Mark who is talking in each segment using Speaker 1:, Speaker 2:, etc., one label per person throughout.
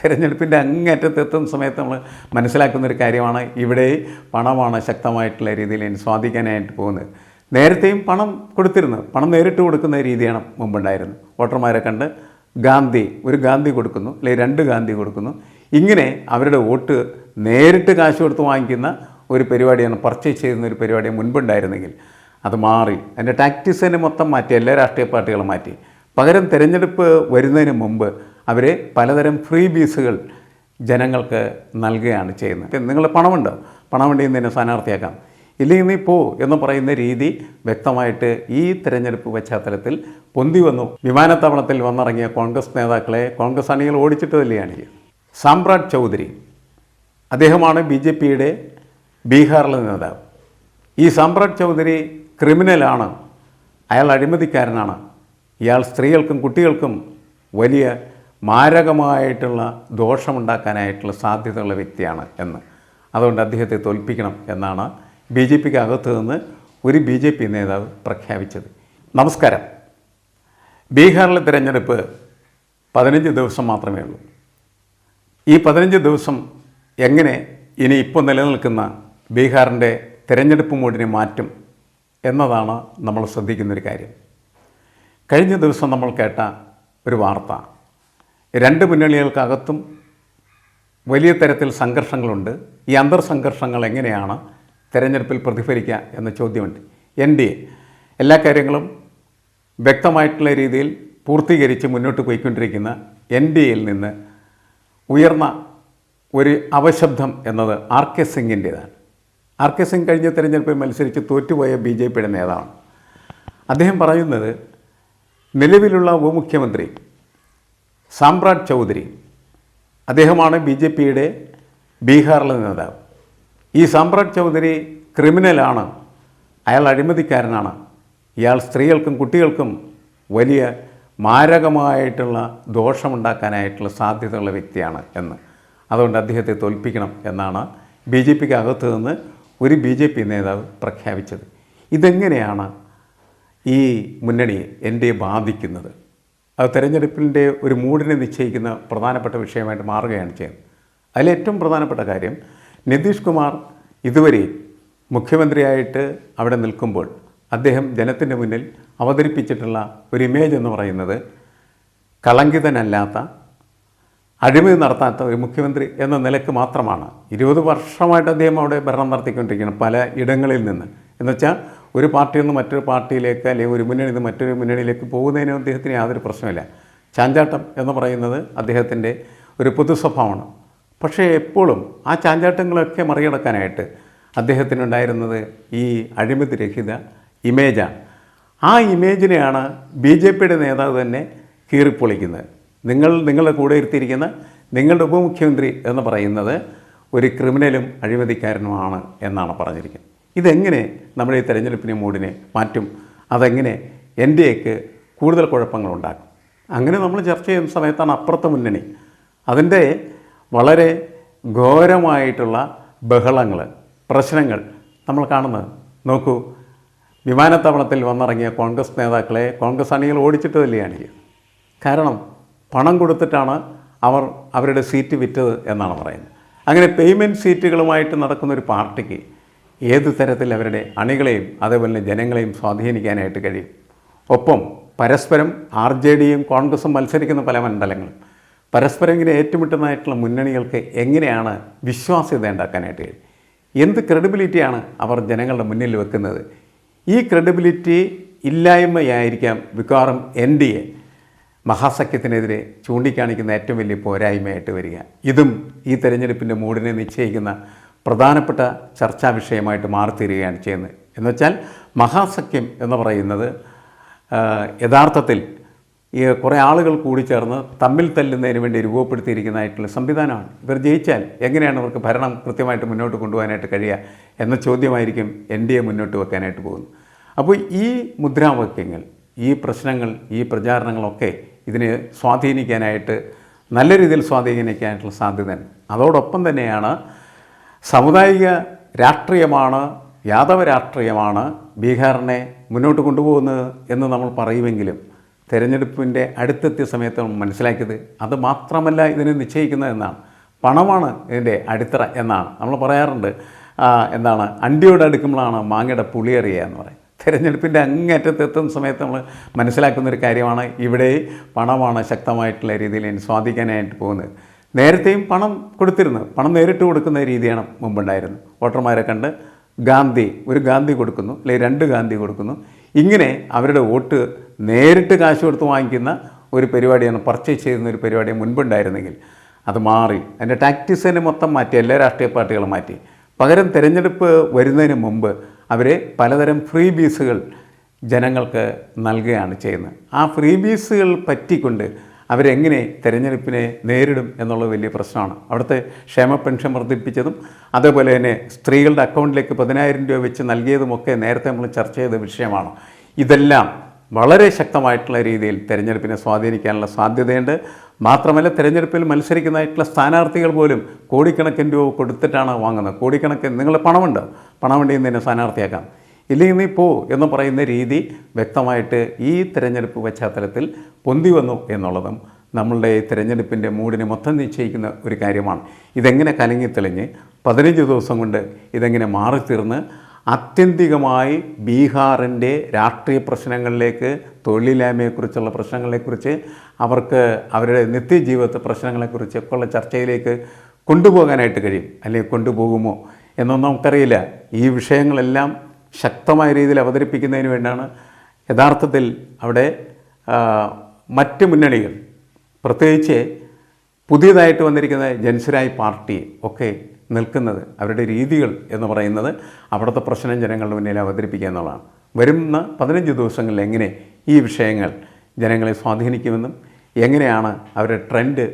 Speaker 1: തിരഞ്ഞെടുപ്പിന്റെ അങ്ങേറ്റത്തെത്തുന്ന സമയത്ത് നമ്മൾ മനസ്സിലാക്കുന്ന ഒരു കാര്യമാണ് ഇവിടെ പണമാണ് ശക്തമായിട്ടുള്ള രീതിയിൽ സ്വാധീനിക്കാനായിട്ട് പോകുന്നത്. നേരത്തെയും പണം കൊടുത്തിരുന്നത്. പണം നേരിട്ട് കൊടുക്കുന്ന രീതിയാണ് മുമ്പുണ്ടായിരുന്നത്. വോട്ടർമാരെ കണ്ട് ഗാന്ധി ഒരു ഗാന്ധി കൊടുക്കുന്നു അല്ലെങ്കിൽ രണ്ട് ഗാന്ധി കൊടുക്കുന്നു. ഇങ്ങനെ അവരുടെ വോട്ട് നേരിട്ട് കാശ് കൊടുത്ത് വാങ്ങിക്കുന്ന ഒരു പരിപാടിയാണ് പർച്ചേസ് ചെയ്യുന്ന ഒരു പരിപാടി മുൻപുണ്ടായിരുന്നെങ്കിൽ അത് മാറി. അതിന്റെ ടാക്ടിക്സ് തന്നെ മൊത്തം മാറ്റി. എല്ലാ രാഷ്ട്രീയ പാർട്ടികളും മാറ്റി. പകരം തിരഞ്ഞെടുപ്പ് വരുന്നതിന് മുമ്പ് അവർ പലതരം ഫ്രീ ബീസുകൾ ജനങ്ങൾക്ക് നൽകുകയാണ് ചെയ്യുന്നത്. നിങ്ങൾ പണമുണ്ട്? പണമുണ്ടെങ്കിൽ നിന്നെ സ്ഥാനാർത്ഥിയാക്കാം. ഇല്ലെങ്കിൽ നീ പോ എന്ന് പറയുന്ന രീതി വ്യക്തമായിട്ട് ഈ തിരഞ്ഞെടുപ്പ് പശ്ചാത്തലത്തിൽ പൊന്തി വന്നു. വിമാനത്താവളത്തിൽ വന്നിറങ്ങിയ കോൺഗ്രസ് നേതാക്കളെ കോൺഗ്രസ് അണികൾ ഓടിച്ചിട്ട് സാമ്രാട് ചൗധരി അദ്ദേഹമാണ് ബി ജെ പിയുടെ ബീഹാറിലെ നേതാവ്. ഈ സാമ്രാട് ചൗധരി ക്രിമിനലാണ്. അയാൾ അഴിമതിക്കാരനാണ്. ഇയാൾ സ്ത്രീകൾക്കും കുട്ടികൾക്കും വലിയ മാരകമായിട്ടുള്ള ദോഷമുണ്ടാക്കാനായിട്ടുള്ള സാധ്യതയുള്ള വ്യക്തിയാണ് എന്ന്. അതുകൊണ്ട് അദ്ദേഹത്തെ തോൽപ്പിക്കണം എന്നാണ് ബി ജെ പിക്ക് അകത്ത് നിന്ന് ഒരു ബി ജെ പി നേതാവ് പ്രഖ്യാപിച്ചത്. നമസ്കാരം. ബീഹാറിലെ തിരഞ്ഞെടുപ്പ് പതിനഞ്ച് ദിവസം മാത്രമേ ഉള്ളൂ. ഈ പതിനഞ്ച് ദിവസം എങ്ങനെ ഇനി ഇപ്പോൾ നിലനിൽക്കുന്ന ബീഹാറിന്റെ തിരഞ്ഞെടുപ്പ് മോഡിനെ മാറ്റും എന്നതാണ് നമ്മൾ ശ്രദ്ധിക്കുന്നൊരു കാര്യം. കഴിഞ്ഞ ദിവസം നമ്മൾ കേട്ട ഒരു വാർത്ത. രണ്ട് മുന്നണികൾക്കകത്തും വലിയ തരത്തിൽ സംഘർഷങ്ങളുണ്ട്. ഈ അന്തർ സംഘർഷങ്ങൾ എങ്ങനെയാണ് തിരഞ്ഞെടുപ്പിൽ പ്രതിഫലിക്കുക എന്ന ചോദ്യമുണ്ട്. എൻ ഡി എ എല്ലാ കാര്യങ്ങളും വ്യക്തമായിട്ടുള്ള രീതിയിൽ പൂർത്തീകരിച്ച് മുന്നോട്ട് പോയിക്കൊണ്ടിരിക്കുന്ന എൻ ഡി എയിൽ നിന്ന് ഉയർന്ന ഒരു അവശബ്ദം എന്നത് ആർ കെ സിംഗിന്റേതാണ്. ആർ കെ സിംഗ് കഴിഞ്ഞ തെരഞ്ഞെടുപ്പിൽ മത്സരിച്ച് തോറ്റുപോയ ബി ജെ പിയുടെ നേതാവാണ്. അദ്ദേഹം പറയുന്നത് നിലവിലുള്ള ഉപമുഖ്യമന്ത്രി സാമ്രാട് ചൗധരി അദ്ദേഹമാണ് ബി ജെ പിയുടെ ബീഹാറിലെ നേതാവ്. ഈ സാമ്രാട് ചൗധരി ക്രിമിനലാണ്. അയാൾ അഴിമതിക്കാരനാണ്. ഇയാൾ സ്ത്രീകൾക്കും കുട്ടികൾക്കും വലിയ മാരകമായിട്ടുള്ള ദോഷമുണ്ടാക്കാനായിട്ടുള്ള സാധ്യതയുള്ള വ്യക്തിയാണ് എന്ന്. അതുകൊണ്ട് അദ്ദേഹത്തെ തോൽപ്പിക്കണം എന്നാണ് ബി ജെ പിക്ക് അകത്തു നിന്ന് ഒരു ബി ജെ പി നേതാവ് പ്രഖ്യാപിച്ചത്. ഇതെങ്ങനെയാണ് ഈ മുന്നണിയെ എന്റെ ബാധിക്കുന്നത്? അത് തെരഞ്ഞെടുപ്പിന്റെ ഒരു മൂടിനെ നിശ്ചയിക്കുന്ന പ്രധാനപ്പെട്ട വിഷയമായിട്ട് മാറുകയാണ് ചെയ്യുന്നത്. അതിലേറ്റവും പ്രധാനപ്പെട്ട കാര്യം നിതീഷ് കുമാർ ഇതുവരെ മുഖ്യമന്ത്രിയായിട്ട് അവിടെ നിൽക്കുമ്പോൾ അദ്ദേഹം ജനത്തിന്റെ മുന്നിൽ അവതരിപ്പിച്ചിട്ടുള്ള ഒരു ഇമേജ് എന്ന് പറയുന്നത് കളങ്കിതനല്ലാത്ത അഴിമതി നടത്താത്ത ഒരു മുഖ്യമന്ത്രി എന്ന നിലയ്ക്ക് മാത്രമാണ്. ഇരുപത് വർഷമായിട്ട് അദ്ദേഹം അവിടെ ഭരണം നടത്തിക്കൊണ്ടിരിക്കുകയാണ് പല ഇടങ്ങളിൽ നിന്ന്. എന്നുവെച്ചാൽ ഒരു പാർട്ടിയിൽ നിന്ന് മറ്റൊരു പാർട്ടിയിലേക്ക് അല്ലെങ്കിൽ ഒരു മുന്നണി നിന്ന് മറ്റൊരു മുന്നണിയിലേക്ക് പോകുന്നതിന് അദ്ദേഹത്തിന് യാതൊരു പ്രശ്നമില്ല ചാഞ്ചാട്ടം എന്ന് പറയുന്നത് അദ്ദേഹത്തിന്റെ ഒരു പൊതു സ്വഭാവമാണ് പക്ഷേ എപ്പോഴും ആ ചാഞ്ചാട്ടങ്ങളൊക്കെ മറികടക്കാനായിട്ട് അദ്ദേഹത്തിനുണ്ടായിരുന്നത് ഈ അഴിമതി രഹിത ഇമേജാണ്. ആ ഇമേജിനെയാണ് ബി ജെ പിയുടെ നേതാവ് തന്നെ കീറിപ്പൊളിക്കുന്നത്. നിങ്ങൾ നിങ്ങളുടെ കൂടെ ഇരുത്തിയിരിക്കുന്ന നിങ്ങളുടെ ഉപമുഖ്യമന്ത്രി എന്ന് പറയുന്നത് ഒരു ക്രിമിനലും അഴിമതിക്കാരനുമാണ് എന്നാണ് പറഞ്ഞിരിക്കുന്നത്. ഇതെങ്ങനെ നമ്മുടെ ഈ തെരഞ്ഞെടുപ്പിനെ മൂടിനെ മാറ്റും? അതെങ്ങനെ എന്റെയൊക്കെ കൂടുതൽ കുഴപ്പങ്ങളുണ്ടാക്കും? അങ്ങനെ നമ്മൾ ചർച്ച ചെയ്യുന്ന സമയത്താണ് അപ്പുറത്തെ മുന്നണി. അതിന്റെ വളരെ ഘോരമായിട്ടുള്ള ബഹളങ്ങൾ പ്രശ്നങ്ങൾ നമ്മൾ കാണുന്നത്. നോക്കൂ വിമാനത്താവളത്തിൽ വന്നിറങ്ങിയ കോൺഗ്രസ് നേതാക്കളെ കോൺഗ്രസ് അണികൾ ഓടിച്ചിട്ട് ചെയ്യുന്നത് കാരണം പണം കൊടുത്തിട്ടാണ് അവർ അവരുടെ സീറ്റ് വിറ്റത് എന്നാണ് പറയുന്നത്. അങ്ങനെ പേയ്മെന്റ് സീറ്റുകളുമായിട്ട് നടക്കുന്ന ഒരു പാർട്ടിക്ക് ഏത് തരത്തിൽ അവരുടെ അണികളെയും അതേപോലെ തന്നെ ജനങ്ങളെയും സ്വാധീനിക്കാനായിട്ട് കഴിയും. ഒപ്പം പരസ്പരം ആർ ജെ ഡിയും കോൺഗ്രസും മത്സരിക്കുന്ന പല മണ്ഡലങ്ങളും. പരസ്പരം ഇങ്ങനെ ഏറ്റുമുട്ടുന്നതായിട്ടുള്ള മുന്നണികൾക്ക് എങ്ങനെയാണ് വിശ്വാസ്യത ഉണ്ടാക്കാനായിട്ട് കഴിയും? എന്ത് ക്രെഡിബിലിറ്റിയാണ് അവർ ജനങ്ങളുടെ മുന്നിൽ വെക്കുന്നത്? ഈ ക്രെഡിബിലിറ്റി ഇല്ലായ്മയായിരിക്കാം മിക്കവാറും എൻ ഡി എ മഹാസഖ്യത്തിനെതിരെ ചൂണ്ടിക്കാണിക്കുന്ന ഏറ്റവും വലിയ പോരായ്മയായിട്ട് വരിക. ഇതും ഈ തെരഞ്ഞെടുപ്പിന്റെ മൂടിനെ നിശ്ചയിക്കുന്ന പ്രധാനപ്പെട്ട ചർച്ചാ വിഷയമായിട്ട് മാറിത്തീരുകയാണ് ചെയ്യുന്നത്. എന്നുവെച്ചാൽ മഹാസഖ്യം എന്ന് പറയുന്നത് യഥാർത്ഥത്തിൽ ഈ കുറേ ആളുകൾ കൂടി ചേർന്ന് തമ്മിൽ തല്ലുന്നതിന് വേണ്ടി രൂപപ്പെടുത്തിയിരിക്കുന്നതായിട്ടുള്ള സംവിധാനമാണ്. ഇവർ ജയിച്ചാൽ എങ്ങനെയാണ് അവർക്ക് ഭരണം കൃത്യമായിട്ട് മുന്നോട്ട് കൊണ്ടുപോകാനായിട്ട് കഴിയുക എന്ന ചോദ്യമായിരിക്കും എൻ ഡി എ മുന്നോട്ട് വെക്കാനായിട്ട് പോകുന്നത്. അപ്പോൾ ഈ മുദ്രാവാക്യങ്ങൾ ഈ പ്രശ്നങ്ങൾ ഈ പ്രചാരണങ്ങളൊക്കെ ഇതിനെ സ്വാധീനിക്കാനായിട്ട് നല്ല രീതിയിൽ സ്വാധീനിക്കാനായിട്ടുള്ള സാധ്യതയാണ് അതോടൊപ്പം തന്നെയാണ് സാമുദായിക രാഷ്ട്രീയമാണ് യാദവ രാഷ്ട്രീയമാണ് ബീഹാറിനെ മുന്നോട്ട് കൊണ്ടുപോകുന്നത് എന്ന് നമ്മൾ പറയുമെങ്കിലും തെരഞ്ഞെടുപ്പിന്റെ അടുത്തെത്തിയ സമയത്ത് നമ്മൾ മനസ്സിലാക്കിയത് അത് മാത്രമല്ല ഇതിനെ നിശ്ചയിക്കുന്നത് എന്നാണ്. പണമാണ് ഇതിന്റെ അടിത്തറ എന്നാണ്. നമ്മൾ പറയാറുണ്ട് എന്താണ് അണ്ടിയോട് അടുക്കുമ്പോഴാണ് മാങ്ങയുടെ പുളിയറിയുക എന്ന് പറയും തിരഞ്ഞെടുപ്പിന്റെ അങ്ങേറ്റത്തെത്തുന്ന സമയത്ത് നമ്മൾ മനസ്സിലാക്കുന്ന ഒരു കാര്യമാണ് ഇവിടെ പണമാണ് ശക്തമായിട്ടുള്ള രീതിയിൽ സ്വാധീനിക്കാനായിട്ട് പോകുന്നത്. നേരത്തെയും പണം കൊടുത്തിരുന്നു പണം നേരിട്ട് കൊടുക്കുന്ന രീതിയാണ് മുമ്പുണ്ടായിരുന്നത്. വോട്ടർമാരെ കണ്ട് ഗാന്ധി ഒരു ഗാന്ധി കൊടുക്കുന്നു അല്ലെങ്കിൽ രണ്ട് ഗാന്ധി കൊടുക്കുന്നു. ഇങ്ങനെ അവരുടെ വോട്ട് നേരിട്ട് കാശ് കൊടുത്ത് വാങ്ങിക്കുന്ന ഒരു പരിപാടിയാണ് പർച്ചേസ് ചെയ്യുന്ന ഒരു പരിപാടി മുൻപുണ്ടായിരുന്നെങ്കിൽ അത് മാറി. അതിന്റെ ടാക്ടിക്സ് തന്നെ മൊത്തം മാറ്റി എല്ലാ രാഷ്ട്രീയ പാർട്ടികളും മാറ്റി. പകരം തിരഞ്ഞെടുപ്പ് വരുന്നതിന് മുമ്പ് അവരെ പലതരം ഫ്രീ ബീസുകൾ ജനങ്ങൾക്ക് നൽകുകയാണ് ചെയ്യുന്നത്. ആ ഫ്രീ ബീസുകൾ പറ്റിക്കൊണ്ട് അവരെങ്ങനെ തിരഞ്ഞെടുപ്പിനെ നേരിടും എന്നുള്ളത് വലിയ പ്രശ്നമാണ്. അവിടുത്തെ ക്ഷേമ പെൻഷൻ വർദ്ധിപ്പിച്ചതും അതേപോലെ തന്നെ സ്ത്രീകളുടെ അക്കൗണ്ടിലേക്ക് പതിനായിരം രൂപ വെച്ച് നൽകിയതുമൊക്കെ നേരത്തെ നമ്മൾ ചർച്ച ചെയ്ത വിഷയമാണ്. ഇതെല്ലാം വളരെ ശക്തമായിട്ടുള്ള രീതിയിൽ തിരഞ്ഞെടുപ്പിനെ സ്വാധീനിക്കാനുള്ള സാധ്യതയുണ്ട്. മാത്രമല്ല തിരഞ്ഞെടുപ്പിൽ മത്സരിക്കുന്നതായിട്ടുള്ള സ്ഥാനാർത്ഥികൾ പോലും കോടിക്കണക്കിന് രൂപ കൊടുത്തിട്ടാണ് വാങ്ങുന്നത്. കോടിക്കണക്കിന് നിങ്ങളുടെ പണമുണ്ട്. പണമുണ്ടെങ്കിൽ തന്നെ സ്ഥാനാർത്ഥിയാക്കാം. ഇല്ലെങ്കിൽ നീ പോ എന്ന് പറയുന്ന രീതി വ്യക്തമായിട്ട് ഈ തിരഞ്ഞെടുപ്പ് പശ്ചാത്തലത്തിൽ പൊന്തി വന്നു എന്നുള്ളതും നമ്മളുടെ തിരഞ്ഞെടുപ്പിന്റെ മൂഡിനെ മൊത്തം നിശ്ചയിക്കുന്ന ഒരു കാര്യമാണ്. ഇതെങ്ങനെ കലങ്ങി തെളിഞ്ഞ് പതിനഞ്ച് ദിവസം കൊണ്ട് ഇതെങ്ങനെ മാറിത്തീർന്ന് ആത്യന്തികമായി ബീഹാറിന്റെ രാഷ്ട്രീയ പ്രശ്നങ്ങളിലേക്ക് തൊഴിലില്ലായ്മയെക്കുറിച്ചുള്ള പ്രശ്നങ്ങളെക്കുറിച്ച് അവർക്ക് അവരുടെ നിത്യജീവിതത്തെ പ്രശ്നങ്ങളെക്കുറിച്ചൊക്കെ ഉള്ള ചർച്ചയിലേക്ക് കൊണ്ടുപോകാനായിട്ട് കഴിയും. അല്ലെങ്കിൽ കൊണ്ടുപോകുമോ എന്നൊന്നും നമുക്കറിയില്ല. ഈ വിഷയങ്ങളെല്ലാം ശക്തമായ രീതിയിൽ അവതരിപ്പിക്കുന്നതിന് വേണ്ടിയാണ് യഥാർത്ഥത്തിൽ അവിടെ മറ്റ് മുന്നണികൾ പ്രത്യേകിച്ച് പുതിയതായിട്ട് വന്നിരിക്കുന്ന ജൻസരായ് പാർട്ടി ഒക്കെ നിൽക്കുന്നത് അവരുടെ രീതികൾ എന്ന് പറയുന്നത് അവിടുത്തെ പ്രശ്നം ജനങ്ങളുടെ മുന്നിൽ അവതരിപ്പിക്കുക എന്നുള്ളതാണ്. വരുന്ന പതിനഞ്ച് ദിവസങ്ങളിൽ എങ്ങനെ ഈ വിഷയങ്ങൾ ജനങ്ങളെ സ്വാധീനിക്കുമെന്നും എങ്ങനെയാണ് അവരുടെ ട്രെൻഡ്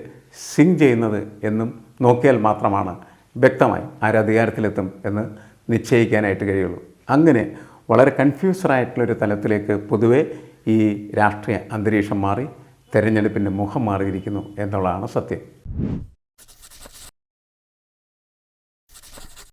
Speaker 1: സിങ് ചെയ്യുന്നത് എന്നും നോക്കിയാൽ മാത്രമാണ് വ്യക്തമായി ആരധികാരത്തിലെത്തും എന്ന് നിശ്ചയിക്കാനായിട്ട് കഴിയുള്ളൂ. അങ്ങനെ വളരെ കൺഫ്യൂസറായിട്ടുള്ളൊരു തലത്തിലേക്ക് പൊതുവെ ഈ രാഷ്ട്രീയ അന്തരീക്ഷം മാറി തെരഞ്ഞെടുപ്പിന്റെ മുഖം മാറിയിരിക്കുന്നു എന്നുള്ളതാണ് സത്യം.